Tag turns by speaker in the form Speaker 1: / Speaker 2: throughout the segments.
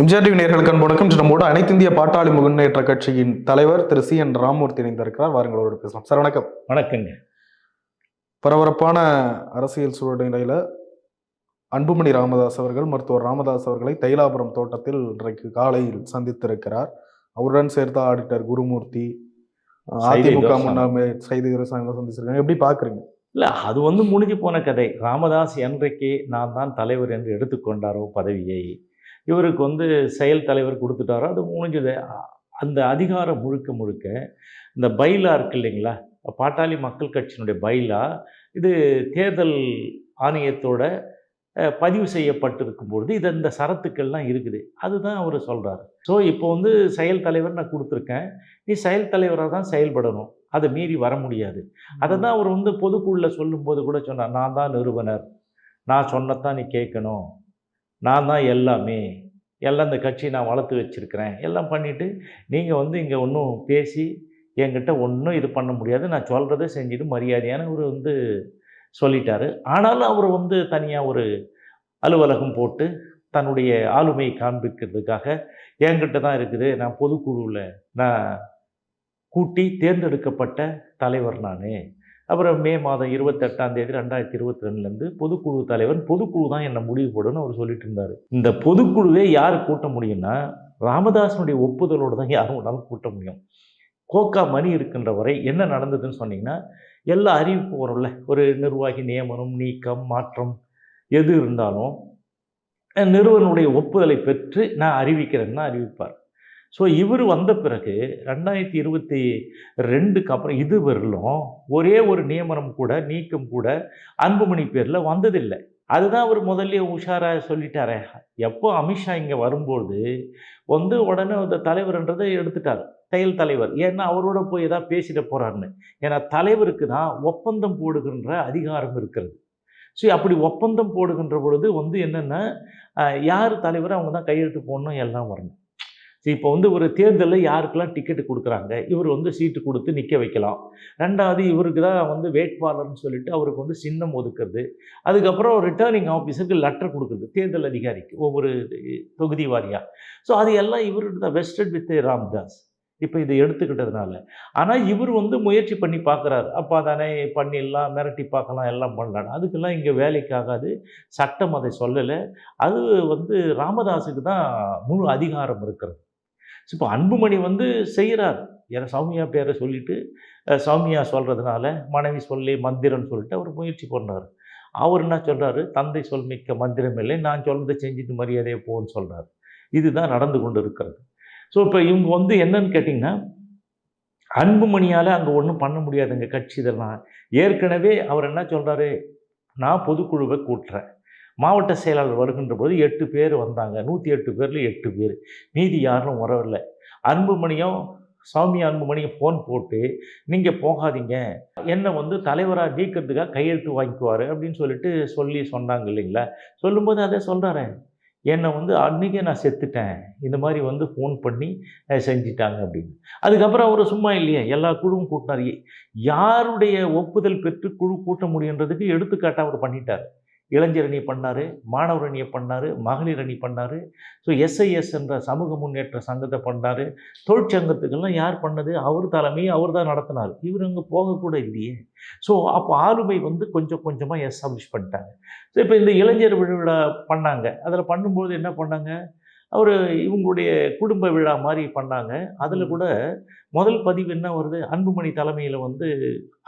Speaker 1: MGR TV நேர்களுக்கு அன்பு நம்மோடு அனைத்து இந்திய பாட்டாளி முன்னேற்ற கட்சியின் தலைவர் திரு சி என் ராமூர்த்தி இணைந்திருக்கிறார். வாருங்களோடு பேசலாம். சார் வணக்கம்.
Speaker 2: வணக்கங்க.
Speaker 1: பரபரப்பான அரசியல் சூழ்நிலையில அன்புமணி ராமதாஸ் அவர்கள் மருத்துவர் ராமதாஸ் அவர்களை தைலாபுரம் தோட்டத்தில் இன்றைக்கு காலையில் சந்தித்திருக்கிறார். அவருடன் சேர்த்த ஆடிட்டர் குருமூர்த்தி அதிமுக. முன்னாள் சைதை துரைசாமி சந்திச்சிருக்காங்க. எப்படி பாக்குறீங்க?
Speaker 2: இல்லை அது வந்து முடிஞ்சு போன கதை. ராமதாஸ் என்றைக்கு நான் தான் தலைவர் என்று எடுத்துக்கொண்டாரோ பதவியை? இவருக்கு வந்து செயல் தலைவர் கொடுத்துட்டாரோ அது முடிஞ்சது. அந்த அதிகாரம் முழுக்க முழுக்க இந்த பைலா இருக்கு இல்லைங்களா? பாட்டாளி மக்கள் கட்சியினுடைய பைலா இது தேர்தல் ஆணையத்தோட பதிவு செய்யப்பட்டிருக்கும் பொழுது இது இந்த சரத்துக்கள்லாம் இருக்குது. அதுதான் அவர் சொல்கிறாரு ஸோ இப்போ வந்து செயல் தலைவர் நான் கொடுத்துருக்கேன். நீ செயல் தலைவராக தான் செயல்படணும். அதை மீறி வர முடியாது. அதை தான் அவர் வந்து பொதுக்குள்ளே சொல்லும்போது கூட சொன்னார். நான் தான் நிறுவனர். நான் சொன்னதான் நீ கேட்கணும். நான் தான் எல்லாமே. எல்லாம் இந்த கட்சியை நான் வளர்த்து வச்சுருக்கிறேன். எல்லாம் பண்ணிவிட்டு நீங்கள் வந்து இங்கே ஒன்றும் பேசி என்கிட்ட ஒன்றும் இது பண்ண முடியாது. நான் சொல்கிறத செஞ்சுட்டு மரியாதையான ஒரு வந்து சொல்லிட்டாரு. ஆனாலும் அவர் வந்து தனியாக ஒரு அலுவலகம் போட்டு தன்னுடைய ஆளுமையை காண்பிக்கிறதுக்காக என்கிட்ட தான் இருக்குது. நான் பொதுக்குழுவில் நான் கூட்டி தேர்ந்தெடுக்கப்பட்ட தலைவர் நான். அப்புறம் மே மாதம் இருபத்தெட்டாம் தேதி ரெண்டாயிரத்தி இருபத்தி ரெண்டுலேருந்து பொதுக்குழு தலைவன் பொதுக்குழு தான் என்னை முடிவு போடுன்னு அவர் சொல்லிட்டு இருந்தார். இந்த பொதுக்குழுவே யார் கூட்ட முடியும்னா ராமதாசனுடைய ஒப்புதலோடு தான் யாரும் வேணாலும் கூட்ட முடியும். கோக்கா மணி இருக்கின்ற வரை என்ன நடந்ததுன்னு சொன்னீங்கன்னா எல்லா அறிவிப்பு வரும்ல. ஒரு நிர்வாகி நியமனம் நீக்கம் மாற்றம் எது இருந்தாலும் நிறுவனுடைய ஒப்புதலை பெற்று நான் அறிவிக்கிறேன்னு அறிவிப்பார். ஸோ இவர் வந்த பிறகு ரெண்டாயிரத்தி இருபத்தி ரெண்டுக்கு அப்புறம் இது வரலும் ஒரே ஒரு நியமனம் கூட நீக்கம் கூட அன்புமணி பேரில் வந்ததில்லை. அதுதான் அவர் முதல்ல உஷாராக சொல்லிட்டாரே. எப்போ அமித்ஷா இங்கே வரும்போது வந்து உடனே அந்த தலைவர்ன்றதை எடுத்துட்டார். செயல் தலைவர். ஏன்னா அவரோட போய் ஏதாவது பேசிட போகிறாருன்னு ஏன்னா தலைவருக்கு தான் ஒப்பந்தம் போடுகின்ற அதிகாரம் இருக்கிறது. ஸோ அப்படி ஒப்பந்தம் போடுகின்ற பொழுது வந்து என்னென்னா யார் தலைவர் அவங்க தான் கையெழுத்து போடணும் எல்லாம் வரணும். இப்போ வந்து ஒரு தேர்தலில் யாருக்கெல்லாம் டிக்கெட்டு கொடுக்குறாங்க? இவர் வந்து சீட்டு கொடுத்து நிற்க வைக்கலாம். ரெண்டாவது இவருக்கு தான் வந்து வேட்பாளர்னு சொல்லிட்டு அவருக்கு வந்து சின்னம் ஒதுக்குறது. அதுக்கப்புறம் ரிட்டர்னிங் ஆஃபீஸருக்கு லெட்டர் கொடுக்குறது தேர்தல் அதிகாரிக்கு ஒவ்வொரு தொகுதி வாரியாக ஸோ அது எல்லாம் இவருக்கு தான் வெஸ்டட் வித் ராம்தாஸ் இப்போ இதை எடுத்துக்கிட்டதுனால. ஆனால் இவர் வந்து முயற்சி பண்ணி பார்க்குறாரு. அப்போ தானே பண்ணிடலாம் மிரட்டி பார்க்கலாம் எல்லாம் பண்ணலாம். அதுக்கெல்லாம் இங்கே வேலைக்காகாது. சட்டம் அதை சொல்லலை. அது வந்து ராமதாஸுக்கு தான் முழு அதிகாரம் இருக்கிறது. ஸோ இப்போ அன்புமணி வந்து செய்கிறார் ஏன்னா சௌமியா பேரை சொல்லிட்டு சௌமியா சொல்கிறதுனால மனைவி சொல்லி மந்திரம்னு சொல்லிட்டு அவர் முயற்சி பண்ணார். அவர் என்ன சொல்கிறாரு தந்தை சொல் மிக்க மந்திரம் இல்லை நான் சொல்றதை செஞ்சுட்டு மரியாதையை போன்னு சொல்கிறார் இதுதான் நடந்து கொண்டு இருக்கிறது ஸோ இப்போ இவங்க வந்து என்னன்னு கேட்டிங்கன்னா அன்புமணியால் அங்கே ஒன்றும் பண்ண முடியாதுங்க கட்சி இதெல்லாம் ஏற்கனவே அவர் என்ன சொல்கிறாரு நான் பொதுக்குழுவை கூட்டுறேன். மாவட்ட செயலாளர் வருகின்ற போது எட்டு பேர் வந்தாங்க. நூற்றி எட்டு பேரில் எட்டு பேர். மீதி யாரும் வரவில்லை. அன்புமணியும் சாமி அன்புமணியும் ஃபோன் போட்டு நீங்கள் போகாதீங்க. என்னை வந்து தலைவராக நீக்கிறதுக்காக கையெழுத்து வாங்கிக்குவார் அப்படின்னு சொல்லிட்டு சொல்லி சொன்னாங்க இல்லைங்களா? சொல்லும்போது அதே சொல்கிறாரு என்னை வந்து அன்றைக்கே நான் செத்துட்டேன். இந்த மாதிரி வந்து ஃபோன் பண்ணி செஞ்சிட்டாங்க அப்படின்னு. அதுக்கப்புறம் அவர் சும்மா இல்லையே. எல்லா குழுவும் கூட்டினார். யாருடைய ஒப்புதல் பெற்று குழு கூட்ட முடியுன்றதுக்கு எடுத்துக்காட்டாக அவர் பண்ணிட்டார். இளைஞர் அணி பண்ணார் மாணவர் அணியை பண்ணார் மகளிர் அணி பண்ணார். ஸோ எஸ்ஐஎஸ் என்ற சமூக முன்னேற்ற சங்கத்தை பண்ணார். தொழிற்சங்கத்துக்கெல்லாம் யார் பண்ணது? அவர் தலைமையை அவர் தான் நடத்தினார். இவர் அங்கே போகக்கூட இல்லையே. ஸோ அப்போ ஆளுமை வந்து கொஞ்சம் கொஞ்சமாக எஸ்டாப்ளிஷ் பண்ணிட்டாங்க. ஸோ இப்போ இந்த இளைஞர் விழா பண்ணாங்க. அதில் பண்ணும்போது என்ன பண்ணாங்க? அவர் இவங்களுடைய குடும்ப விழா மாதிரி பண்ணாங்க. அதில் கூட முதல் பதிவு என்ன வருது? அன்புமணி தலைமையில் வந்து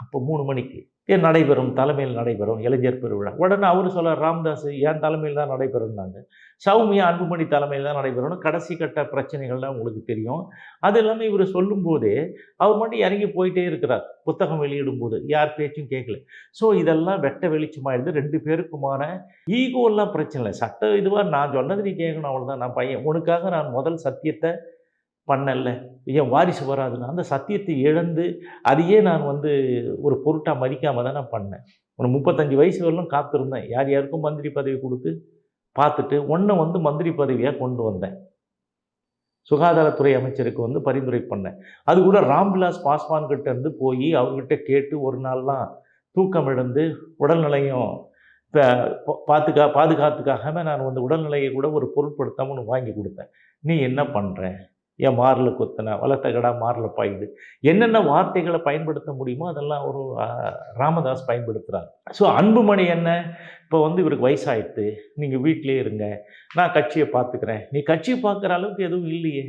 Speaker 2: அப்போ மூணு மணிக்கு. நடைபெறும் தலைமையில் நடைபெறும் இளைஞர் பெருவிழா. உடனே அவர் சொல்ல ராம்தாஸ் என் தலைமையில் தான் நடைபெறும்னாங்க? சௌமியா அன்புமணி தலைமையில் தான் நடைபெறணும். கடைசி கட்ட பிரச்சனைகள்லாம் உங்களுக்கு தெரியும். அது இல்லாமல் இவர் சொல்லும்போதே அவர் மட்டும் இறங்கி போயிட்டே இருக்கிறார். புத்தகம் வெளியிடும்போது. யார் பேச்சும் கேட்கல. ஸோ இதெல்லாம் வெட்ட வெளிச்சமாயிருந்து ரெண்டு பேருக்குமான ஈகோலாம் பிரச்சனை இல்லை. சட்ட இதுவாக நான் சொன்னது நீ கேட்கணும் அவ்வளோதான் நான் பையன். உனக்காக நான் முதல் சத்தியத்தை பண்ணல. ஏன் வாரிசு வராதுன்னு? அந்த சத்தியத்தை இழந்து அதையே நான் வந்து ஒரு பொருட்டாக மதிக்காம தான் நான் பண்ணேன். ஒரு முப்பத்தஞ்சு வயசு வரலும் காத்திருந்தேன். யார் யாருக்கும் மந்திரி பதவி கொடுத்து பார்த்துட்டு ஒன்றை வந்து மந்திரி பதவியாக கொண்டு வந்தேன். சுகாதாரத்துறை அமைச்சருக்கு வந்து பரிந்துரை பண்ணேன். அது கூட ராம்விலாஸ் பாஸ்வான் கிட்ட இருந்து போய் அவர்கிட்ட கேட்டு ஒரு நாள்லாம் தூக்கம் இழந்து உடல்நிலையும் இப்போ பாதுகா பாதுகாத்துக்காக நான் வந்து உடல்நிலையை கூட ஒரு பொருட்படுத்தாமல் ஒன்று வாங்கி கொடுத்தேன். நீ என்ன பண்ணுற என் மாரில் குத்தின? வளர்த்த கடா மாரில் பாயுது என்னென்ன வார்த்தைகளை பயன்படுத்த முடியுமோ அதெல்லாம் ஒரு ராமதாஸ் பயன்படுத்துகிறார் ஸோ அன்புமணி என்ன? இப்போ வந்து இவருக்கு வயசாகிட்டு நீங்கள் வீட்டிலே இருங்க. நான் கட்சியை பார்த்துக்கிறேன். நீ கட்சியை பார்க்குற அளவுக்கு எதுவும் இல்லையே.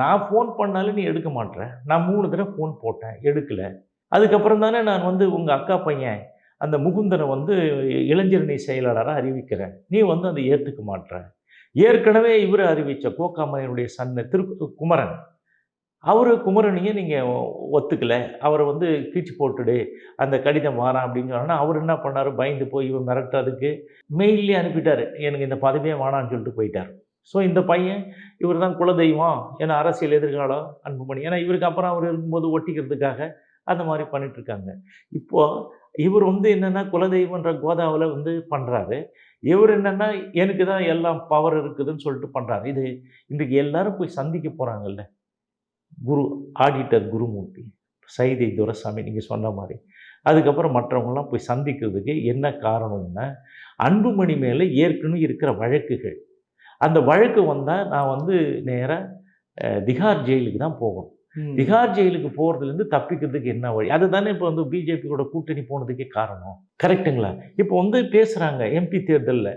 Speaker 2: நான் ஃபோன் பண்ணாலும் நீ எடுக்க மாட்டேறேன் நான் மூணு தடவை ஃபோன் போட்டேன் எடுக்கலை. அதுக்கப்புறம் தானே நான் வந்து உங்கள் அக்கா பையன் அந்த முகுந்தனை வந்து இளைஞரணி செயலாளராக அறிவிக்கிறேன். நீ வந்து அதை ஏற்றுக்க மாட்ற. ஏற்கனவே இவர் அறிவித்த கோகாமணியனுடைய சன்ன திரு குமரன். அவர் குமரனையே நீங்கள் ஒத்துக்கலை. அவரை வந்து கீச்சு போட்டுடு அந்த கடிதம் வாரான் அப்படின்னு சொன்னால் அவர் என்ன பண்ணார்? பயந்து போய் இவர் மிரட்டுறதுக்கு மெயிலே அனுப்பிட்டார். எனக்கு இந்த பதவியே வேணான்னு சொல்லிட்டு போயிட்டார். ஸோ இந்த பையன் இவர் தான் குலதெய்வம். ஏன்னா அரசியல் எதிர்காலம் அன்புமணி. ஏன்னா இவருக்கு அப்புறம் அவர் இருக்கும்போது ஒட்டிக்கிறதுக்காக அந்த மாதிரி பண்ணிகிட்ருக்காங்க இப்போது இவர் வந்து என்னென்னா குலதெய்வன்ற கோதாவில் வந்து பண்ணுறாரு இவர் என்னென்னா எனக்கு தான் எல்லாம் பவர் இருக்குதுன்னு சொல்லிட்டு பண்ணுறாரு இது இன்றைக்கு எல்லாரும் போய் சந்திக்க போகிறாங்கல்ல குரு ஆடிட்டர் குருமூர்த்தி சைதை துரசாமி நீங்கள் சொன்ன மாதிரி. அதுக்கப்புறம் மற்றவங்களாம் போய் சந்திக்கிறதுக்கு என்ன காரணம்னா அன்புமணி மேலே ஏற்கனவே இருக்கிற வழக்குகள். அந்த வழக்கு வந்தால் நான் வந்து நேராக திகார் ஜெயிலுக்கு தான் போகணும். திகார் ஜெயிலுக்கு போகிறதுலேருந்து தப்பிக்கிறதுக்கு என்ன வழி? அதுதானே இப்போ வந்து பிஜேபியோட கூட்டணி போனதுக்கே காரணம். கரெக்டுங்களா இப்போ வந்து பேசுகிறாங்க எம்பி தேர்தலில்.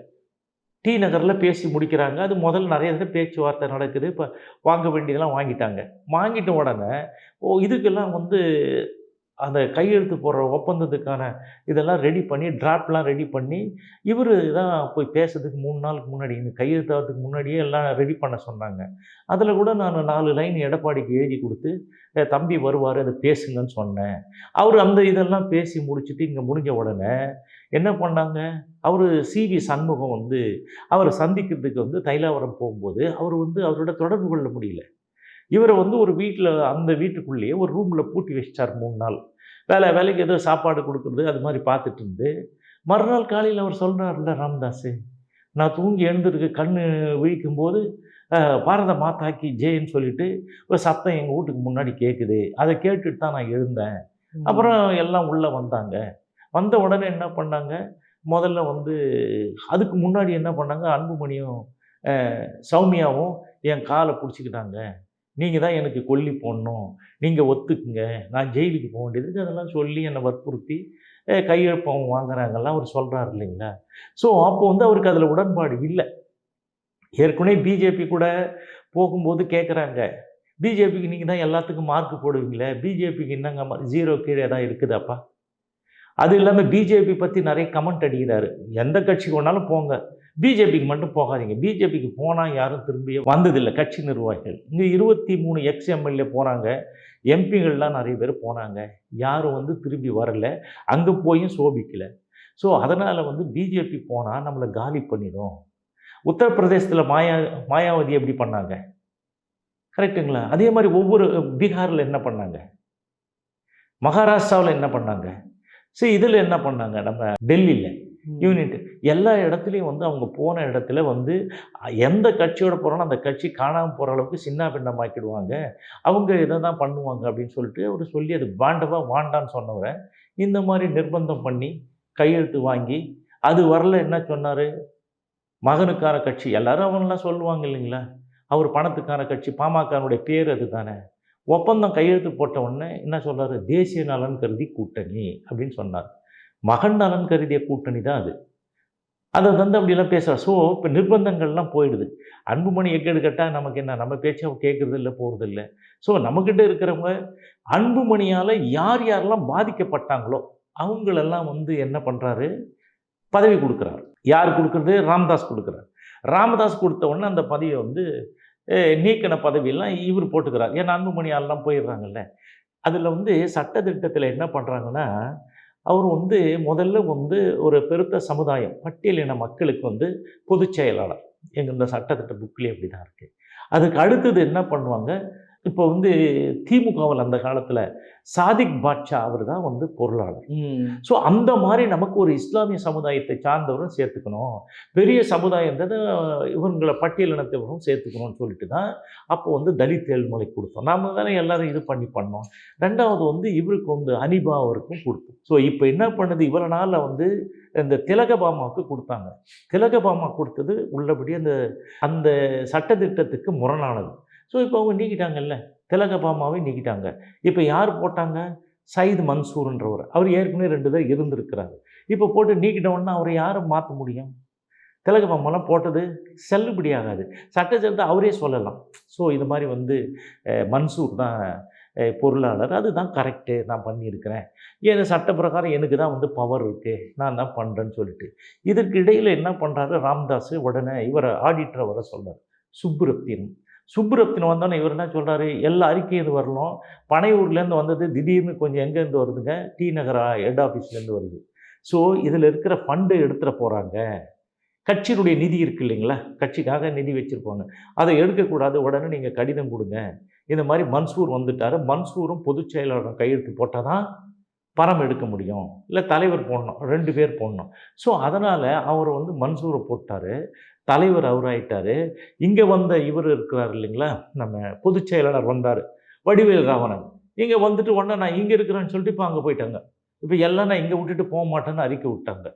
Speaker 2: டி நகரில் பேசி முடிக்கிறாங்க. அது முதல்ல நிறைய தடவை பேச்சுவார்த்தை நடக்குது. இப்போ வாங்க வேண்டியதெல்லாம் வாங்கிட்டாங்க. வாங்கிட்ட உடனே ஓ இதுக்கெல்லாம் வந்து அந்த கையெழுத்து போடுற ஒப்பந்தத்துக்கான இதெல்லாம் ரெடி பண்ணி டிராப்ட்லாம் ரெடி பண்ணி இவர் தான் போய் பேசுறதுக்கு மூணு நாளுக்கு முன்னாடி இந்த கையெழுத்தாகிறதுக்கு முன்னாடியே எல்லாம் ரெடி பண்ண சொன்னாங்க. அதில் கூட நான் நாலு லைன் எடப்பாடிக்கு எழுதி கொடுத்து தம்பி வருவார் அதை பேசுங்கன்னு சொன்னேன். அவர் அந்த இதெல்லாம் பேசி முடிச்சுட்டு இங்கே முடிஞ்ச உடனே என்ன பண்ணாங்க? அவர் சிவி சண்முகம் வந்து அவரை சந்திக்கிறதுக்கு வந்து தைலாவரம் போகும்போது அவர் வந்து அவரோட தொடர்பு கொள்ள முடியல. இவரை வந்து ஒரு வீட்டில் அந்த வீட்டுக்குள்ளேயே ஒரு ரூமில் பூட்டி வச்சிட்டார் மூணு நாள். வேலை வேலைக்கு ஏதோ சாப்பாடு கொடுக்குறது அது மாதிரி பார்த்துட்டு இருந்து மறுநாள் காலையில் அவர் சொல்கிறாருல்ல ராமதாஸ் நான் தூங்கி எழுந்திருக்கு கண்ணு விழிக்கும்போது அஹ், பாரத மாதாக்கி ஜெயன்னு சொல்லிட்டு ஒரு சத்தம் எங்கள் வீட்டுக்கு முன்னாடி கேட்குது அதை கேட்டுட்டு தான் நான் எழுந்தேன். அப்புறம் எல்லாம் உள்ளே வந்தாங்க. வந்த உடனே என்ன பண்ணாங்க? முதல்ல வந்து அதுக்கு முன்னாடி என்ன பண்ணாங்க? அன்புமணியும் சௌமியாவும் என் காலை பிடிச்சிக்கிட்டாங்க. நீங்கள் தான் எனக்கு கொல்லி போடணும். நீங்கள் ஒத்துக்குங்க. நான் ஜெயிலுக்கு போக வேண்டியதுக்கு அதெல்லாம் சொல்லி என்னை வற்புறுத்தி கையெழுப்பம் வாங்குறாங்கலாம். அவர் சொல்கிறாரு இல்லைங்களா? ஸோ அப்போ வந்து அவருக்கு அதில் உடன்பாடு இல்லை. ஏற்கனவே பிஜேபி கூட போகும்போது கேட்குறாங்க பிஜேபிக்கு நீங்கள் தான் எல்லாத்துக்கும் மார்க் போடுவீங்களே. பிஜேபிக்கு என்னங்க ஜீரோ கீழே தான் இருக்குதாப்பா? அது இல்லாமல் பிஜேபி பற்றி நிறைய கமெண்ட் அடிக்கிறாரு. எந்த கட்சிக்கு வேணாலும் போங்க. பிஜேபிக்கு மட்டும் போகாதீங்க. பிஜேபிக்கு போனால் யாரும் திரும்பி வந்ததில்லை. கட்சி நிர்வாகிகள். இங்கே இருபத்தி மூணு எக்ஸ் எம்எல்ஏ போகிறாங்க எம்பிகள்லாம் நிறைய பேர் போனாங்க. யாரும் வந்து திரும்பி வரல. அங்கே போயும் சோபிக்கலை. ஸோ அதனால் வந்து பிஜேபி போனால் நம்மளை காலி பண்ணிடும். உத்தரப்பிரதேசத்தில் மாயா மாயாவதி எப்படி பண்ணாங்க? கரெக்டுங்களா அதே மாதிரி ஒவ்வொரு பீகாரில் என்ன பண்ணாங்க? மகாராஷ்டிராவில் என்ன பண்ணாங்க? சரி இதில் என்ன பண்ணாங்க? நம்ம டெல்லியில். யூனிட் எல்லா இடத்துலையும் வந்து அவங்க போன இடத்துல வந்து எந்த கட்சியோட போகிறாலும் அந்த கட்சி காணாமல் போகிற அளவுக்கு சின்ன பின்னமாக்கிடுவாங்க. அவங்க இதை தான் பண்ணுவாங்க அப்படின்னு சொல்லிட்டு அவர் சொல்லி அது வாண்டவா வாண்டான்னு சொன்னவரை இந்த மாதிரி நிர்பந்தம் பண்ணி கையெழுத்து வாங்கி அது வரல என்ன சொன்னார்? மகனுக்கான கட்சி. எல்லாரும் அவங்களாம் சொல்லுவாங்க இல்லைங்களா? அவர் பணத்துக்கான கட்சி பாமகனுடைய பேர் அது தானே ஒப்பந்தம் கையெழுத்து போட்ட உடனே என்ன சொல்றாரு? தேசிய நலன் கருதி கூட்டணி அப்படின்னு சொன்னார். மகன் நலன் கருதிய கூட்டணி தான் அது. அதை வந்து அப்படிலாம் பேசுகிறார் ஸோ இப்போ நிர்பந்தங்கள்லாம் போயிடுது. அன்புமணி எக்கேடு கேட்டால் நமக்கு என்ன நம்ம பேச்சை கேட்குறது இல்லை போகிறது இல்லை. ஸோ நம்மக்கிட்ட இருக்கிறவங்க அன்புமணியால் யார் யாரெல்லாம் பாதிக்கப்பட்டாங்களோ அவங்களெல்லாம் வந்து என்ன பண்ணுறாரு பதவி கொடுக்குறாரு. யார் கொடுக்குறது? ராமதாஸ் கொடுக்குறாரு. ராமதாஸ் கொடுத்த உடனே அந்த பதவியை வந்து நீக்கின பதவியெல்லாம் இவர் போட்டுக்கிறார். ஏன்னா அன்புமணியாலெலாம் போயிடுறாங்கல்ல. அதில் வந்து சட்டத்திட்டத்தில் என்ன பண்ணுறாங்கன்னா அவர் வந்து முதல்ல வந்து ஒரு பெருத்த சமுதாயம் பட்டியலின மக்களுக்கு வந்து பொதுச் செயலாளர். எங்கள் இந்த சட்டத்திட்ட புக்லேயே அப்படி தான் இருக்குது அதுக்கு அடுத்தது என்ன பண்ணுவாங்க? இப்போ வந்து திமுகவில் அந்த காலத்தில் சாதிக் பாட்ஷா அவர் தான் வந்து பொருளாளர். ஸோ அந்த மாதிரி நமக்கு ஒரு இஸ்லாமிய சமுதாயத்தை சார்ந்தவரும் சேர்த்துக்கணும். பெரிய சமுதாயம் இவங்களை பட்டியலினத்தவரும் சேர்த்துக்கணும்னு சொல்லிட்டு தான் அப்போ வந்து தலித் ஏழ்மலை கொடுத்தோம். நாம தானே எல்லாரும் இது பண்ணி பண்ணோம். ரெண்டாவது வந்து இவருக்கு வந்து அனிபா அவருக்கும் கொடுத்தோம். ஸோ இப்போ என்ன பண்ணுது? இவ்வளோ நாளில் வந்து இந்த திலகபாமாவுக்கு கொடுத்தாங்க. திலகபாமா கொடுத்தது உள்ளபடி அந்த அந்த சட்டத்திட்டத்துக்கு முரணானது. ஸோ இப்போ அவங்க நீக்கிட்டாங்கல்ல? திலகபாமாவை நீக்கிட்டாங்க. இப்போ யார் போட்டாங்க? சயித் மன்சூர்ன்றவர். அவர் ஏற்கனவே ரெண்டு பேர் இருந்திருக்கிறாரு. இப்போ போட்டு நீக்கிட்டோன்னா அவரை யாரும் மாற்ற முடியும்? திலகபாமெல்லாம் போட்டது செல்லுபடி ஆகாது. சட்டச்சட்டத்தை அவரே சொல்லலாம். ஸோ இது மாதிரி வந்து மன்சூர் தான் பொருளாளர். அதுதான் கரெக்டு நான் பண்ணியிருக்கிறேன். ஏன் சட்ட பிரகாரம் எனக்கு தான் வந்து பவர் இருக்குது நான் தான் பண்ணுறேன்னு சொல்லிட்டு. இதற்கு இடையில் என்ன பண்ணுறாரு ராம்தாஸ் உடனே இவரை ஆடிட்டரை வர சொல்றாரு சுப்புரத்தினம் சுப்புரத்தினம் வந்தோன்னே இவர் என்ன சொல்கிறாரு எல்லா அறிக்கையும் இது வரணும் பனையூர்லேருந்து வந்தது திடீர்னு கொஞ்சம் எங்கேருந்து வருதுங்க? டி நகரா ஹெட் ஆஃபீஸ்லேருந்து வருது. ஸோ இதில் இருக்கிற ஃபண்டு எடுத்துகிற போகிறாங்க கட்சியினுடைய நிதி இருக்கு இல்லைங்களா? கட்சிக்காக நிதி வச்சுருப்பாங்க. அதை எடுக்கக்கூடாது. உடனே நீங்கள் கடிதம் கொடுங்க. இந்த மாதிரி மன்சூர் வந்துட்டார். மன்சூரும் பொதுச் செயலாளரும் கையெழுத்து போட்டால் தான் பணம் எடுக்க முடியும். இல்லை தலைவர் போடணும். ரெண்டு பேர் போடணும். ஸோ அதனால் அவர் வந்து மன்சூரை போட்டார். தலைவர் அவராயிட்டார். இங்கே வந்த இவர் இருக்கிறார் இல்லைங்களா? நம்ம பொதுச் செயலாளர் வந்தார். வடிவேல் ராவணன். இங்கே வந்துட்டு உடனே நான் இங்கே இருக்கிறேன்னு சொல்லிட்டு இப்போ அங்கே போயிட்டாங்க. இப்போ எல்லாம் நான் இங்கே விட்டுட்டு போக மாட்டேன்னு அறிக்கை விட்டாங்க.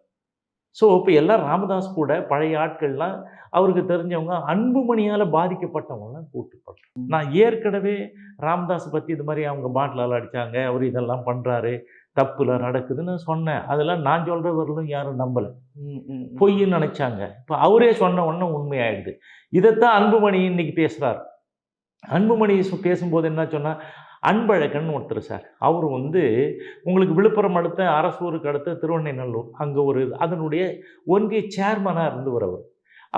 Speaker 2: ஸோ இப்போ எல்லாம் ராமதாஸ் கூட பழைய ஆட்கள்லாம் அவருக்கு தெரிஞ்சவங்க அன்புமணியால் பாதிக்கப்பட்டவங்களாம் கூட்டு நான் ஏற்கனவே ராமதாஸ் பற்றி இது மாதிரி அவங்க பாட்டிலால் அடித்தாங்க அவர் இதெல்லாம் பண்ணுறாரு தப்புல நடக்குதுன்னு சொன்னேன். அதெல்லாம் நான் சொல்கிறவர்களும் யாரும் நம்பலை. பொய்ன்னு நினச்சாங்க. இப்போ அவரே சொன்ன உடனே உண்மையாயிடுது. இதைத்தான் அன்புமணி இன்னைக்கு பேசுகிறார் அன்புமணி பேசும்போது என்ன சொன்னால் அன்பழகன் ஒருத்தர் சார். அவர் வந்து உங்களுக்கு விழுப்புரம் அடுத்த அரசூருக்கு அடுத்த திருவண்ணைநல்லூர் அங்கே ஒரு அதனுடைய ஒன்றிய சேர்மனாக இருந்தவர் அவர்.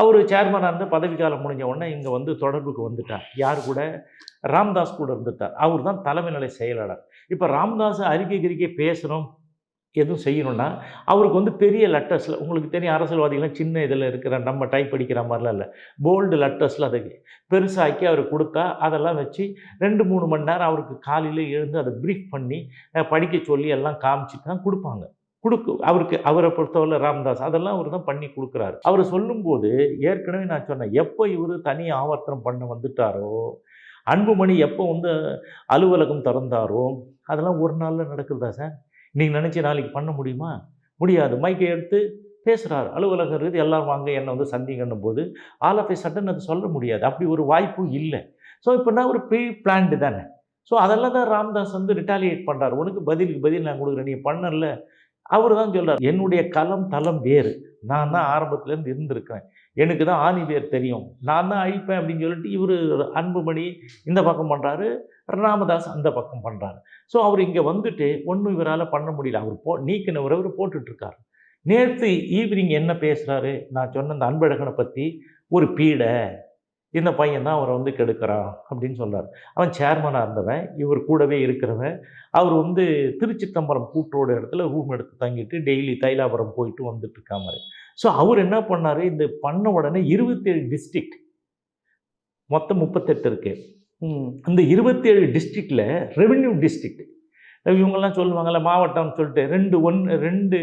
Speaker 2: அவர் சேர்மனாக இருந்து பதவி காலம் முடிஞ்ச உடனே இங்கே வந்து தொடர்புக்கு வந்துட்டார். யார் கூட? ராம்தாஸ் கூட இருந்துட்டார். அவர் தான் தலைமை நிலை செயலாளர். இப்போ ராம்தாஸ் அறிக்கை கிரிக்கை பேசணும் எதுவும் செய்யணும்னா அவருக்கு வந்து பெரிய லெட்டர்ஸில் உங்களுக்கு தெரியும் அரசியல்வாதிகள்லாம் சின்ன இதில் இருக்கிற நம்ம டைப் படிக்கிற மாதிரிலாம் இல்லை. போல்டு லெட்டர்ஸில் அதுக்கு பெருசாக்கி அவர் கொடுத்தா அதெல்லாம் வச்சு ரெண்டு மூணு மணி நேரம் அவருக்கு காலையில் எழுந்து அதை ப்ரீஃப் பண்ணி படிக்க சொல்லி எல்லாம் காமிச்சிட்டு தான் கொடுப்பாங்க. கொடுக்கு அவருக்கு அவரை பொறுத்தவரை ராமதாஸ் அதெல்லாம் அவர் தான் பண்ணி கொடுக்குறாரு. அவர் சொல்லும்போது ஏற்கனவே நான் சொன்னேன் எப்போ இவர் தனி ஆவர்த்தனம் பண்ண வந்துட்டாரோ அன்புமணி எப்போ வந்து அலுவலகம் திறந்தாரோ அதெல்லாம் ஒரு நாளில் நடக்குதா சார்? நீங்கள் நினச்சி நாளைக்கு பண்ண முடியுமா? முடியாது. மைக்கை எடுத்து பேசுகிறார் அலுவலகம் இருக்குது எல்லாரும் வாங்க என்னை வந்து சந்திங்கன்னும் போது ஆல் ஆஃப் சட்டன் அது சொல்ல முடியாது. அப்படி ஒரு வாய்ப்பும் இல்லை. ஸோ இப்போ நான் ஒரு ப்ரீ பிளான்டு தானே. ஸோ அதெல்லாம் தான் ராம்தாஸ் வந்து ரிட்டாலியேட் பண்ணுறார் உனக்கு பதிலுக்கு பதில் நான் கொடுக்குறேன். நீ பண்ணல. அவர் தான் சொல்கிறார் என்னுடைய களம் தளம் வேறு. நான் தான் ஆரம்பத்துலேருந்து இருந்திருக்கிறேன். எனக்கு தான் ஆணி பேர் தெரியும். நான் தான் அழிப்பேன் அப்படின்னு சொல்லிட்டு இவர் அன்புமணி இந்த பக்கம் பண்ணுறாரு ராமதாஸ் அந்த பக்கம் பண்ணுறாரு ஸோ அவர் இங்கே வந்துட்டு ஒன்றும் இவரால் பண்ண முடியல. அவர் போ நீக்கினவர் அவர் போட்டுட்ருக்கார். நேற்று ஈவினிங் என்ன பேசுகிறாரு நான் சொன்ன அந்த அன்பழகனை பற்றி ஒரு பீடை. இந்த பையன் தான் அவரை வந்து கெடுக்கிறான் அப்படின்னு சொல்கிறார் அவன் சேர்மனாக இருந்தவன் இவர் கூடவே இருக்கிறவன். அவர் வந்து திருச்சி தம்பரம் கூட்டோட இடத்துல ரூம் எடுத்து தங்கிட்டு டெய்லி தைலாபுரம் போயிட்டு வந்துட்டு இருக்காமாரு ஸோ அவர் என்ன பண்ணார்? இந்த பண்ண உடனே இருபத்தேழு டிஸ்ட்ரிக்ட் மொத்தம் முப்பத்தெட்டு இருக்கு. இந்த இருபத்தேழு டிஸ்ட்ரிக்டில் ரெவென்யூ டிஸ்ட்ரிக்ட் இவங்கெல்லாம் சொல்லுவாங்கல்ல மாவட்டம்னு சொல்லிட்டு ரெண்டு ஒன்று ரெண்டு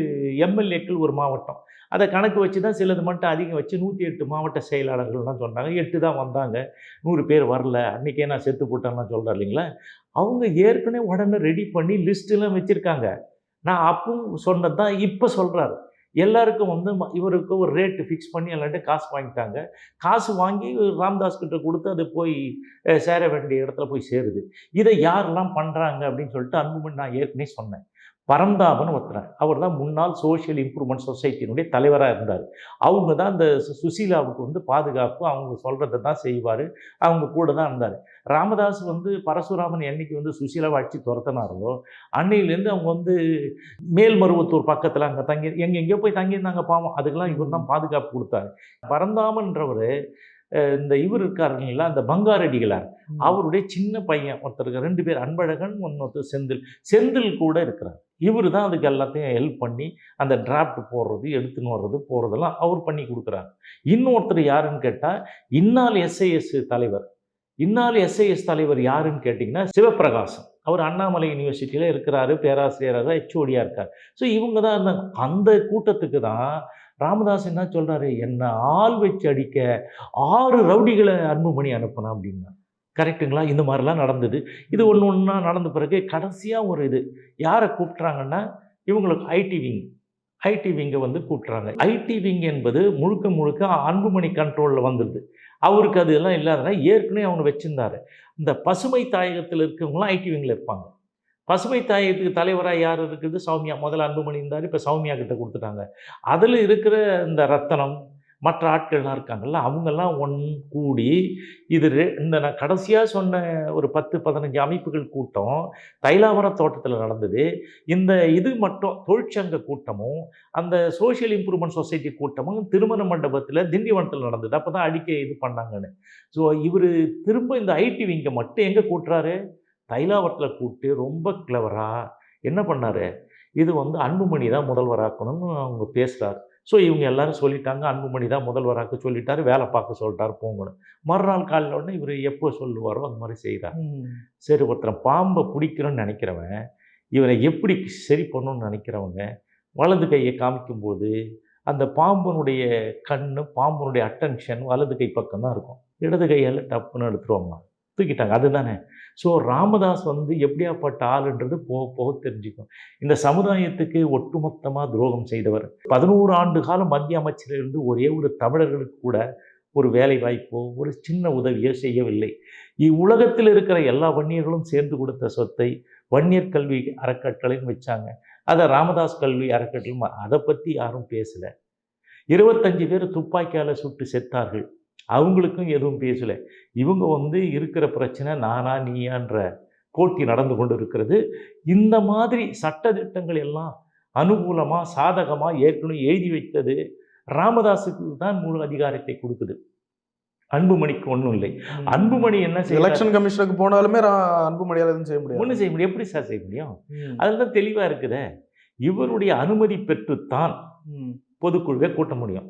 Speaker 2: எம்எல்ஏக்கள் ஒரு மாவட்டம். அதை கணக்கு வச்சு தான் சிலது மட்டும் அதிகம் வச்சு நூற்றி எட்டு மாவட்ட செயலாளர்கள்லாம் சொன்னாங்க. எட்டு தான் வந்தாங்க. நூறு பேர் வரல. அன்றைக்கே நான் செத்து போட்டேன்லாம் சொல்கிறேன் இல்லைங்களா? அவங்க ஏற்கனவே உடனே ரெடி பண்ணி லிஸ்ட்டெல்லாம் வச்சுருக்காங்க. நான் அப்பவும் சொன்னது தான் இப்போ சொல்கிறாரு எல்லாருக்கும் வந்து ம- இவருக்கு ஒரு ரேட்டு ஃபிக்ஸ் பண்ணி எல்லார்ட்டும் காசு வாங்கிட்டாங்க. காசு வாங்கி ராம்தாஸ் கிட்ட கொடுத்து அது போய் சேர வேண்டிய இடத்துல போய் சேருது. இதை யாரெல்லாம் பண்ணுறாங்க அப்படின்னு சொல்லிட்டு அன்புமணி நான் ஏற்கனவே சொன்னேன். பரந்தாபன் ஒருத்தர். அவர் தான் முன்னாள் சோஷியல் இம்ப்ரூவ்மெண்ட் சொசைட்டியினுடைய தலைவராக இருந்தார். அவங்க தான் அந்த சு- சுசீலாவுக்கு வந்து பாதுகாப்பு அவங்க சொல்கிறத தான் செய்வார். அவங்க கூட தான் இருந்தார். ராமதாஸ் வந்து பரசுராமன் என்னைக்கு வந்து சுசீலாவை அடிச்சு துரத்தினாரோ அன்னையிலேருந்து அவங்க வந்து மேல்மருவத்தூர் பக்கத்தில் அங்கே தங்கி எங்கே எங்கேயோ போய் தங்கியிருந்தாங்க பாவம். அதுக்கெல்லாம் இவர் தான் பாதுகாப்பு கொடுத்தாரு. பரந்தாமன்றவர் இந்த இவர் இருக்காரு இல்லைங்களா அந்த பங்காரடிகளார் அவருடைய சின்ன பையன் ஒருத்தர். ரெண்டு பேர் அன்பழகன் இன்னொருத்தர் செந்தில். செந்தில் கூட இருக்கிறார். இவர் தான் அதுக்கு எல்லாத்தையும் ஹெல்ப் பண்ணி அந்த டிராஃப்ட் போடுறது எடுத்துன்னு வர்றது போகிறதெல்லாம் அவர் பண்ணி கொடுக்குறாரு. இன்னொருத்தர் யாருன்னு கேட்டால் இந்நாள் எஸ்ஐஎஸ் தலைவர். இந்நாள் எஸ்ஐஎஸ் தலைவர் யாருன்னு கேட்டிங்கன்னா சிவபிரகாசம் அவர் அண்ணாமலை யூனிவர்சிட்டியில் இருக்கிறாரு பேராசிரியராக ஹெச்ஓடியாக இருக்கார். ஸோ இவங்க தான் இருந்தாங்க. அந்த கூட்டத்துக்கு தான் ராமதாஸ் என்ன சொல்கிறாரு என்னை ஆள் வச்சு அடிக்க ஆறு ரவுடிகளை அன்புமணி அனுப்பினா அப்படின்னா. கரெக்டுங்களா இந்த மாதிரிலாம் நடந்தது. இது ஒன்று ஒன்றா நடந்த பிறகு கடைசியாக ஒரு இது யாரை கூப்பிட்றாங்கன்னா இவங்களுக்கு ஐடி விங். ஐடி விங்கை வந்து கூட்டுறாங்க. ஐடி விங் என்பது முழுக்க முழுக்க அன்புமணி கண்ட்ரோலில் வந்துடுது அவருக்கு அது எல்லாம் இல்லாதனா ஏற்கனவே அவனை வச்சுருந்தாரு. இந்த பசுமை தாயகத்தில் இருக்கிறவங்களாம் ஐடி விங்கில் இருப்பாங்க. பசுமை தாயகத்துக்கு தலைவராக யார் இருக்குது சௌமியா. முதல்ல அன்புமணி இருந்தார் இப்போ சௌமியா கிட்ட கொடுத்துட்டாங்க. அதில் இருக்கிற இந்த ரத்தனம் மற்ற ஆட்கள்லாம் இருக்காங்கல்ல அவங்கெல்லாம் ஒன் கூடி இது இந்த நான் கடைசியாக சொன்ன ஒரு பத்து பதினஞ்சு அமைப்புகள் கூட்டம் தைலாவர தோட்டத்தில் நடந்தது. இந்த இது மட்டும் தொழிற்சங்க கூட்டமும் அந்த சோஷியல் இம்ப்ரூவ்மெண்ட் சொசைட்டி கூட்டமும் திருமண மண்டபத்தில் திண்டிவனத்தில் நடந்தது. அப்போ தான் அடிக்க இது பண்ணாங்கன்னு. ஸோ இவர் திரும்ப இந்த ஐடி விங்கை மட்டும் எங்கே கூட்டுறாரு? தைலாவரத்தில் கூப்பிட்டு ரொம்ப கிளவராக என்ன பண்ணார்? இது வந்து அன்புமணி தான் முதல்வராக்கணும்னு அவங்க பேசுகிறார் ஸோ இவங்க எல்லாரும் சொல்லிட்டாங்க அன்புமணி தான் முதல்வராக்க சொல்லிட்டாரு வேலை பார்க்க சொல்லிட்டாரு போங்கணும் மறுநாள் காலையில் உடனே இவர் எப்போ சொல்லுவாரோ அந்த மாதிரி செய்கிறார் சரி ஒருத்தரை பாம்பை பிடிக்கிறோன்னு நினைக்கிறவன் இவரை எப்படி சரி பண்ணணும்னு நினைக்கிறவங்க வலது கையை காமிக்கும்போது அந்த பாம்பனுடைய கண்ணு பாம்பனுடைய அட்டென்ஷன் வலது கை பக்கம் தான் இருக்கும். இடது கையால் டப்புன்னு எடுத்துருவாங்க தூக்கிட்டாங்க. அதுதானே. ஸோ ராமதாஸ் வந்து எப்படியாப்பட்ட ஆளுன்றது போக போக தெரிஞ்சுக்கும். இந்த சமுதாயத்துக்கு ஒட்டுமொத்தமாக துரோகம் செய்தவர். பதினோரு ஆண்டு காலம் மத்திய அமைச்சரில் இருந்து ஒரே ஒரு தமிழர்களுக்கு கூட ஒரு வேலை வாய்ப்போ ஒரு சின்ன உதவியோ செய்யவில்லை. இவ்வுலகத்தில் இருக்கிற எல்லா வன்னியர்களும் சேர்ந்து கொடுத்த சொத்தை வன்னியர் கல்வி அறக்கட்டளைன்னு வச்சாங்க. அதை ராமதாஸ் கல்வி அறக்கட்டளை அதை பற்றி யாரும் பேசலை. இருபத்தஞ்சு பேர் துப்பாக்கியால் சுட்டு செத்தார்கள். அவங்களுக்கும் எதுவும் பேசலை. இவங்க வந்து இருக்கிற பிரச்சனை நானா நீயான்ற போட்டி நடந்து கொண்டு இருக்கிறது இந்த மாதிரி சட்டதிட்டங்கள் எல்லாம் அனுகூலமாக சாதகமாக ஏற்கனவே எழுதி வைத்தது ராமதாஸுக்கு தான் முழு அதிகாரத்தை கொடுக்குது. அன்புமணிக்கு ஒன்றும் இல்லை. அன்புமணி என்ன செய்ய
Speaker 1: எலெக்ஷன் கமிஷனுக்கு போனாலுமே அன்புமணியால எதுவும் செய்ய முடியாது.
Speaker 2: ஒன்றும் செய்ய முடியும். எப்படி சார் செய்ய முடியும். அதில் தான் தெளிவாக இருக்குதே. இவருடைய அனுமதி பெற்றுத்தான். பொதுக்குழுவை கூட்ட முடியும்.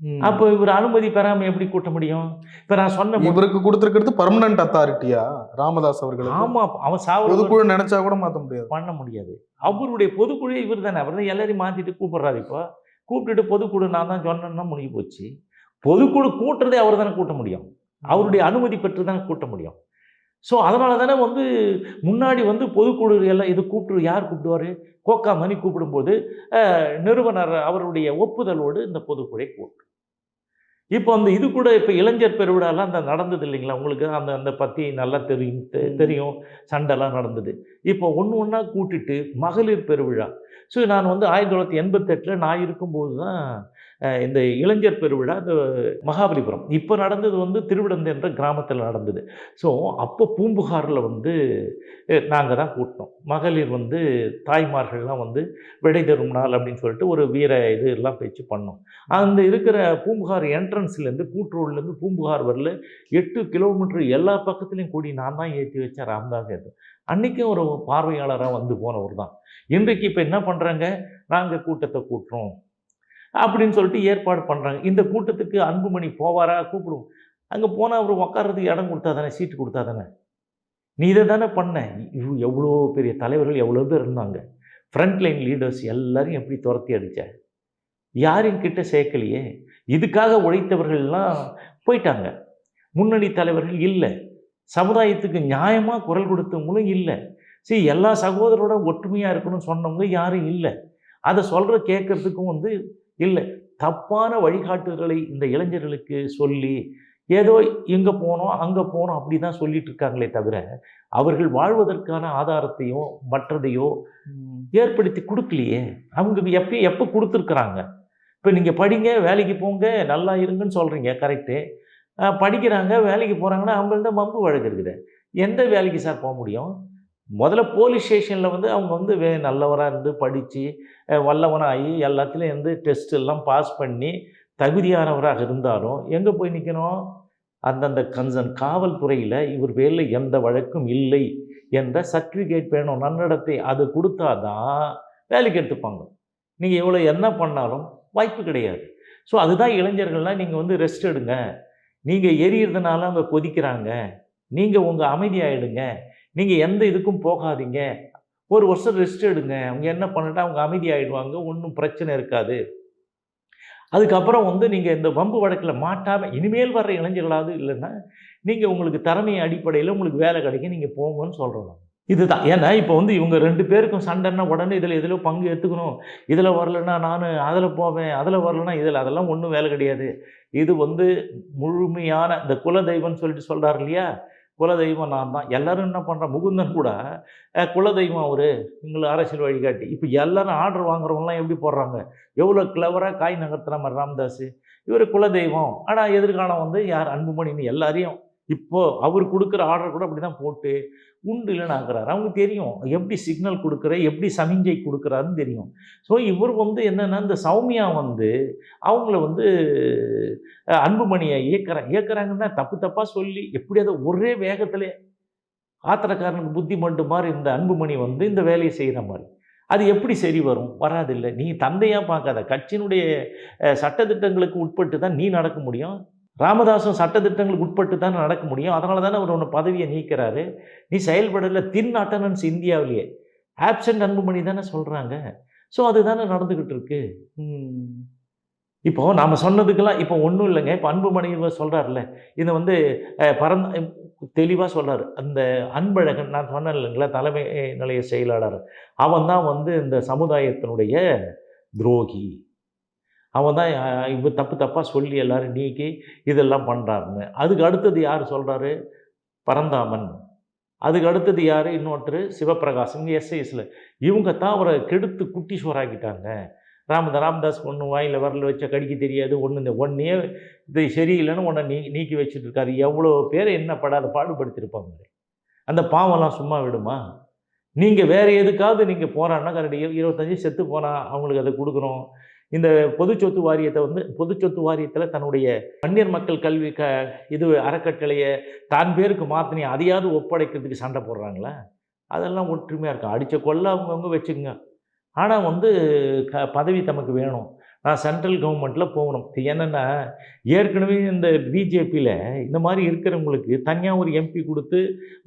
Speaker 2: அப்போ இவர் அனுமதி பெறாம எப்படி கூட்ட முடியும்? இப்போ நான் சொன்ன
Speaker 1: இவருக்கு கொடுத்திருக்கிறது பர்மனன்ட் அத்தாரிட்டியா ராமதாஸ் அவர்களுக்கு?
Speaker 2: ஆமா அவன் சாவு
Speaker 1: பொதுக்குழு நினைச்சா கூட மாத்த முடியாது.
Speaker 2: பண்ண முடியாது. அவருடைய பொதுக்குழு இவர் தானே அவர் தான் எல்லாரையும் மாற்றிட்டு கூப்பிடுறாரு இப்போ. கூப்பிட்டுட்டு பொதுக்குழு நான் தான் சொன்னேன்னா முடிஞ்சு போச்சு. பொதுக்குழு கூட்டுறதே அவர் தானே கூட்ட முடியும். அவருடைய அனுமதி பெற்று தானே கூட்ட முடியும். ஸோ அதனால தானே வந்து முன்னாடி வந்து பொதுக்குழு எல்லாம் இது கூப்பிட்டு யார் கூப்பிடுவார்? கோக்கா மணி கூப்பிடும்போது நிறுவனர் அவருடைய ஒப்புதலோடு இந்த பொதுக்குழுவை கூப்பிட்டு இப்போ அந்த இது கூட இப்போ இளைஞர் பெருவிழாலாம் அந்த நடந்தது இல்லைங்களா? உங்களுக்கு அந்த அந்த பற்றி நல்லா தெரியும். தெரியும். சண்டைலாம் நடந்தது. இப்போ ஒன்று ஒன்றா கூட்டிட்டு மகளிர் பெருவிழா. ஸோ நான் வந்து ஆயிரத்தி தொள்ளாயிரத்தி எண்பத்தெட்டில் நான் இருக்கும்போது தான் இந்த இளைஞர் பெருவிழா இந்த மகாபலிபுரம். இப்போ நடந்தது வந்து திருவிடந்தை என்ற கிராமத்தில் நடந்தது. ஸோ அப்போ பூம்புகாரில் வந்து நாங்கள் தான் கூட்டினோம் மகளிர் வந்து தாய்மார்கள்லாம் வந்து விடை தரும் நாள் அப்படின்னு சொல்லிட்டு ஒரு வீர இது எல்லாம் பேச்சு பண்ணோம். அந்த இருக்கிற பூம்புகார் என்ட்ரன்ஸ்லேருந்து கூட்டுரோட்லேருந்து பூம்புகார் வரல. எட்டு கிலோமீட்டர் எல்லா பக்கத்துலேயும் கூடி நான் தான் ஏற்றி வச்சேன் ராம்தாஸ் ஏற்று அன்றைக்கும் ஒரு பார்வையாளராக வந்து போனவர் தான். இன்றைக்கு இப்போ என்ன பண்ணுறாங்க நாங்கள் கூட்டத்தை கூட்டுறோம். அப்படின்னு சொல்லிட்டு ஏற்பாடு பண்ணுறாங்க இந்த கூட்டத்துக்கு அன்புமணி போவாரா? கூப்பிடுவோம். அங்கே போனால் அவர் உட்கார்றதுக்கு இடம் கொடுத்தா தானே? சீட்டு கொடுத்தா தானே? நீ இதை தானே பண்ண? இவ் எவ்வளோ பெரிய தலைவர்கள் எவ்வளோ பேர் இருந்தாங்க? ஃப்ரண்ட் லைன் லீடர்ஸ் எல்லாரையும் எப்படி துரத்தி அடித்த யாரையும் கிட்ட சேர்க்கலையே. இதுக்காக உழைத்தவர்கள்லாம் போயிட்டாங்க. முன்னணி தலைவர்கள் இல்லை. சமுதாயத்துக்கு நியாயமாக குரல் கொடுத்தவங்களும் இல்லை. சரி எல்லா சகோதரோட ஒற்றுமையாக இருக்கணும்னு சொன்னவங்க யாரும் இல்லை. அதை சொல்கிற கேட்கறதுக்கும் வந்து இல்லை. தப்பான வழிகாட்டுதல்களை இந்த இளைஞர்களுக்கு சொல்லி ஏதோ இங்கே போனோம் அங்கே போனோம் அப்படி தான் சொல்லிட்டு இருக்காங்களே தவிர அவர்கள் வாழ்வதற்கான ஆதாரத்தையோ மற்றதையோ. ஏற்படுத்தி கொடுக்கலையே. அவங்க எப்போ எப்போ கொடுத்துருக்குறாங்க? இப்போ நீங்கள் படிங்க வேலைக்கு போங்க நல்லா இருங்கன்னு சொல்கிறீங்க கரெக்டு படிக்கிறாங்க வேலைக்கு போகிறாங்கன்னா அவங்கள்ட்ட மம்பு வழக்கு இருக்குது. எந்த வேலைக்கு சார் போக முடியும்? முதல்ல போலீஸ் ஸ்டேஷனில் வந்து அவங்க வந்து வே நல்லவராக இருந்து படித்து வல்லவனாகி எல்லாத்துலேயும் இருந்து டெஸ்ட் எல்லாம் பாஸ் பண்ணி தகுதியானவராக இருந்தாலும் எங்கே போய் நிற்கணும் அந்தந்த கன்சர்ன் காவல்துறையில் இவர் பேரில் எந்த வழக்கும் இல்லை என்ற சர்டிஃபிகேட் வேணும் நன்னடத்தை அது கொடுத்தாதான் வேலைக்கு எடுத்துப்பாங்க. நீங்கள் எவ்வளோ என்ன பண்ணாலும் வாய்ப்பு கிடையாது. ஸோ அதுதான் இளைஞர்கள்லாம் நீங்கள் வந்து ரெஸ்ட் எடுங்க. நீங்கள் எரியறதுனால அவங்க கொதிக்கிறாங்க. நீங்கள் உங்கள் அமைதியாகிடுங்க நீங்கள் எந்த இதுக்கும் போகாதீங்க. ஒரு வருஷம் ரெஸ்ட் எடுங்க. அவங்க என்ன பண்ணிட்டா அவங்க அமைதியாகிடுவாங்க ஒன்றும் பிரச்சனை இருக்காது. அதுக்கப்புறம் வந்து நீங்கள் இந்த வம்பு வழக்கில் மாட்டாமல் இனிமேல் வர்ற இளைஞர்களாவது இல்லைன்னா நீங்கள் உங்களுக்கு திறமை அடிப்படையில் உங்களுக்கு வேலை கிடைக்கும் நீங்கள் போங்கன்னு சொல்கிறோம் இதுதான். ஏன்னா இப்போ வந்து இவங்க ரெண்டு பேருக்கும் சண்டைன்னா உடனே இதில் எதிலோ பங்கு எடுத்துக்கணும். இதில் வரலன்னா நான் அதில் போவேன் அதில் வரலன்னா இதில். அதெல்லாம் ஒன்றும் வேலை கிடையாது. இது வந்து முழுமையான இந்த குலதெய்வம்னு சொல்லிட்டு சொல்கிறார் இல்லையா? குலதெய்வம் நான் தான். எல்லோரும் என்ன பண்ணுறா முகுந்தன் கூட குலதெய்வம் அவர் எங்களை அரசியல் வழிகாட்டி. இப்போ எல்லாரும் ஆர்டர் வாங்குறவங்களாம் எப்படி போடுறாங்க? எவ்வளோ கிளவராக காய் நகர்த்துற மாதிரி ராம்தாஸ் இவர் குலதெய்வம். ஆனால் எதிர்காலம் வந்து யார்? அன்புமணின்னு எல்லாரையும். இப்போது அவர் கொடுக்குற ஆர்டர் கூட அப்படி தான் போட்டு உண்டு இல்லைன்னு அவங்களுக்கு தெரியும். எப்படி சிக்னல் கொடுக்குற எப்படி சமிஞ்சை கொடுக்குறாருன்னு தெரியும். ஸோ இவர் வந்து என்னென்னா இந்த சௌமியா வந்து அவங்கள வந்து அன்புமணியை இயக்குறாங்க. இயக்குறாங்கன்னா தப்பு தப்பாக சொல்லி எப்படியாவது ஒரே வேகத்தில் ஆத்திரக்காரனுக்கு புத்தி மட்டும் மாதிரி இந்த அன்புமணி வந்து இந்த வேலையை செய்கிற மாதிரி. அது எப்படி சரி வரும்? வராதில்லை நீ தந்தையாக பார்க்காத. கட்சியினுடைய சட்டத்திட்டங்களுக்கு உட்பட்டு தான் நீ நடக்க முடியும். ராமதாசும் சட்டத்திட்டங்களுக்கு உட்பட்டு தான் நடக்க முடியும். அதனால தானே அவர் உன்னை பதவியை நீக்கிறாரு. நீ செயல்படல தின் அட்டனன்ஸ் இந்தியாவிலேயே. ஆப்சண்ட் அன்புமணி தானே சொல்கிறாங்க ஸோ அதுதானே நடந்துக்கிட்டு இருக்கு. இப்போ நாம் சொன்னதுக்கெல்லாம் இப்போ ஒன்றும் இல்லைங்க. இப்போ அன்புமணி சொல்கிறார்ல இதை வந்து பரந்த தெளிவாக சொல்கிறார் அந்த அன்பழகன் நான் சொன்னேன் இல்லைங்களா தலைமை நிலைய செயலாளர். அவன் தான் வந்து இந்த சமுதாயத்தினுடைய துரோகி. அவன் தான் இப்போ தப்பு தப்பாக சொல்லி எல்லோரும் நீக்கி இதெல்லாம் பண்ணுறாருன்னு அதுக்கு அடுத்தது யார் சொல்கிறாரு பரந்தாமன். அதுக்கு அடுத்தது யார்? இன்னொருத்தர் சிவபிரகாசம் எஸ்ஐஎஸில் இவங்க தான் அவரை கெடுத்து குட்டி சோறாக்கிட்டாங்க ராமதா ராமதாஸ் ஒன்று வாயில் வரல வச்ச கடிக்க தெரியாது ஒன்று இந்த ஒன்றையே இது சரியில்லைன்னு ஒன்றை நீ நீக்கி வச்சுட்டு இருக்காரு எவ்வளோ பேர் என்ன படாத பாடுபடுத்தியிருப்பாங்க அந்த பாவம்லாம் சும்மா விடுமா? நீங்கள் வேறு எதுக்காவது நீங்கள் போகிறான்னா கரெக்டாக இருபத்தஞ்சி செத்து போனால் அவங்களுக்கு அதை கொடுக்குறோம். இந்த பொது சொத்து வாரியத்தை வந்து பொது சொத்து வாரியத்தில் தன்னுடைய வன்னியர் மக்கள் கல்வி க இது அறக்கட்டளையை தான் பேருக்கு மாற்றினி அதையாவது ஒப்படைக்கிறதுக்கு சண்டை போடுறாங்களா? அதெல்லாம் ஒற்றுமையாக இருக்கும் அடித்த கொள்ள அவங்கவுங்க வச்சுக்கோங்க. ஆனால் வந்து க பதவி தமக்கு வேணும். நான் சென்ட்ரல் கவர்மெண்ட்டில் போகணும். என்னென்னா ஏற்கனவே இந்த பிஜேபியில் இந்த மாதிரி இருக்கிறவங்களுக்கு தனியாக ஒரு எம்பி கொடுத்து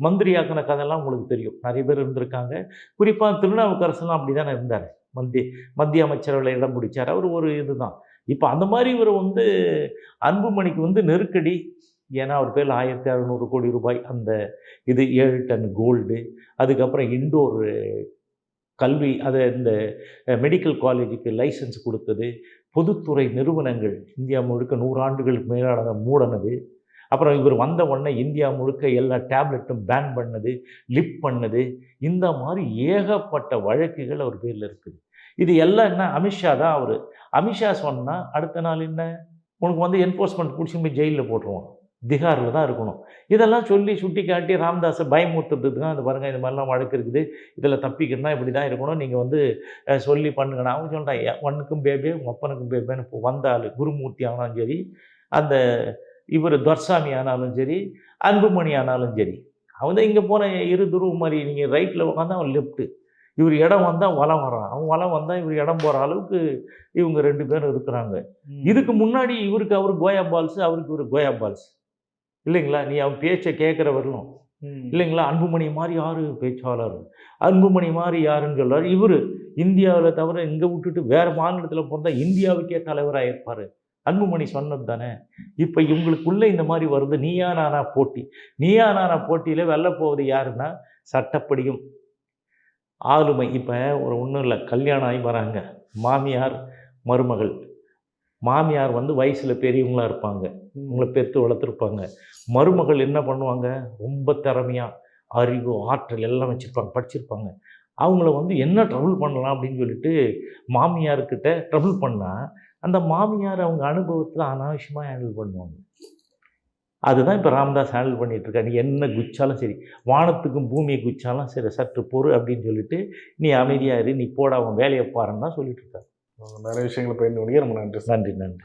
Speaker 2: மந்திரி ஆக்கின கதையெல்லாம் உங்களுக்கு தெரியும். நிறைய பேர் இருந்திருக்காங்க. குறிப்பாக திருநாவுக்கரசெல்லாம் அப்படி தானே இருந்தார். மத்திய மத்திய அமைச்சரவையில் இடம் பிடிச்சார். அவர் ஒரு இதுதான். இப்போ அந்த மாதிரி இவர் வந்து அன்புமணிக்கு வந்து நெருக்கடி. ஏன்னா அவர் பேரில் ஆயிரத்தி அறநூறு கோடி ரூபாய் அந்த இது ஏழு டன் கோல்டு. அதுக்கப்புறம் இண்டோர் கல்வி அதை இந்த மெடிக்கல் காலேஜுக்கு லைசன்ஸ் கொடுத்தது. பொதுத்துறை நிறுவனங்கள் இந்தியா முழுக்க நூறாண்டுகளுக்கு மேலான மூடனது. அப்புறம் இவர் வந்த உடனே இந்தியா முழுக்க எல்லா டேப்லெட்டும் பேன் பண்ணது லிப் பண்ணது. இந்த மாதிரி ஏகப்பட்ட வழக்குகள் அவர் பேரில் இருக்குது. இது எல்லாம் என்ன? அமித்ஷா தான் அவர். அமித்ஷா சொன்னால் அடுத்த நாள் என்ன? உனக்கு வந்து என்ஃபோர்ஸ்மெண்ட் பிடிச்சி போய் ஜெயிலில் போட்டுருவான். திகாரில் தான் இருக்கணும். இதெல்லாம் சொல்லி சுட்டி காட்டி ராம்தாஸை பயமுறுத்துறதுக்கு தான் இது பாருங்கள் இது மாதிரிலாம் வழக்கு இருக்குது. இதில் தப்பிக்கணும்னா இப்படி தான் இருக்கணும். நீங்கள் வந்து சொல்லி பண்ணுங்கண்ணா. அவங்க சொல்லிட்டான் ஒன்றுக்கும் பேபே உங்கள் அப்பனுக்கும் பேபேன்னு இப்போ குருமூர்த்தி ஆனாலும் சரி அந்த இவர் துர்சாமி ஆனாலும் சரி அன்புமணி ஆனாலும் சரி. அவன் தான் இங்கே போன இரு துருவ மாதிரி நீங்கள் ரைட்டில் உட்காந்து அவன் லெஃப்ட்டு இவர் இடம் வந்தால் வலம் வரான். அவன் வலம் வந்தால் இவர் இடம் போகிற அளவுக்கு இவங்க ரெண்டு பேரும் இருக்கிறாங்க. இதுக்கு முன்னாடி இவருக்கு அவர் கோயா பால்ஸ் அவருக்கு இவர் கோயா பால்ஸ். இல்லைங்களா? நீ அவன் பேச்சை கேட்குற வரலும். இல்லைங்களா? அன்புமணி மாதிரி யார் பேச்சாளர்? அன்புமணி மாதிரி யாருன்னு சொல்றாரு. இவர் இந்தியாவில் தவிர இங்கே விட்டுட்டு வேறு மாநிலத்தில் பிறந்தா இந்தியாவுக்கே தலைவராக இருப்பார் அன்புமணி சொன்னது தானே. இப்போ இவங்களுக்குள்ளே இந்த மாதிரி வருது. நீயா நானா போட்டி. நீயா நானா போட்டியில் வெல்ல போவது யாருன்னா சட்டப்படியும் ஆளுமை. இப்போ ஒரு ஒன்றும் இல்லை கல்யாணம் ஆகி வராங்க. மாமியார் மருமகள். மாமியார் வந்து வயசில் பெரியவங்களா இருப்பாங்க. உங்களை பெற்று வளர்த்துருப்பாங்க. மருமகள் என்ன பண்ணுவாங்க? ரொம்ப திறமையாக அறிவு ஆற்றல் எல்லாம் வச்சுருப்பாங்க படிச்சிருப்பாங்க. அவங்கள வந்து என்ன ட்ரபுள் பண்ணலாம் அப்படின்னு சொல்லிட்டு மாமியார்கிட்ட ட்ரபுள் பண்ணால் அந்த மாமியார் அவங்க அனுபவத்தில் அனாவசியமாக ஹேண்டில் பண்ணுவாங்க. அதுதான் இப்போ ராமதாஸ் ஹேண்டில் பண்ணிட்டு இருக்கா நீ என்ன குச்சாலும் சரி வானத்துக்கும் பூமியை குச்சாலும் சரி சற்று பொறு அப்படின்னு சொல்லிட்டு நீ அமைதியாக இரு நீ போட அவன் வேலையை பாருன்னு தான் சொல்லிட்டு இருக்காரு
Speaker 1: நிறைய விஷயங்களை பயிர்ந்து ரொம்ப நன்றி
Speaker 2: நன்றி நன்றி.